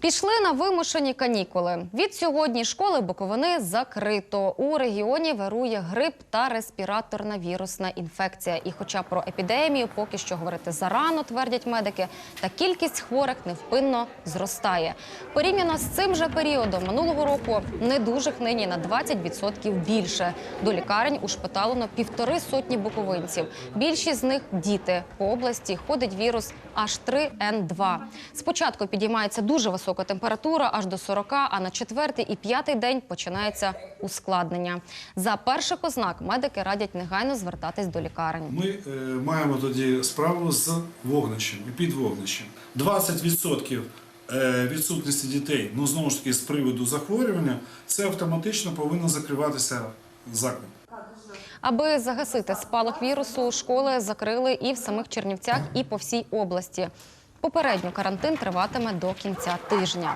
Пішли на вимушені канікули. Від сьогодні школи Буковини закрито. У регіоні вирує грип та респіраторна вірусна інфекція. І хоча про епідемію поки що говорити зарано, твердять медики, та кількість хворих невпинно зростає. Порівняно з цим же періодом минулого року недужих нині на 20% більше. До лікарень ушпиталено півтори сотні буковинців. Більшість з них діти. По області ходить вірус H3N2. Спочатку підіймається дуже висока температура, аж до 40, а на четвертий і п'ятий день починається ускладнення. За перших ознак медики радять негайно звертатись до лікарень. Ми е, маємо тоді справу з вогнищем і під вогнищем. 20% е, відсутності дітей, ну знову ж таки з приводу захворювання, це автоматично повинно закриватися заклад. Аби загасити спалах вірусу, школи закрили і в самих Чернівцях, і по всій області. Попередньо карантин триватиме до кінця тижня.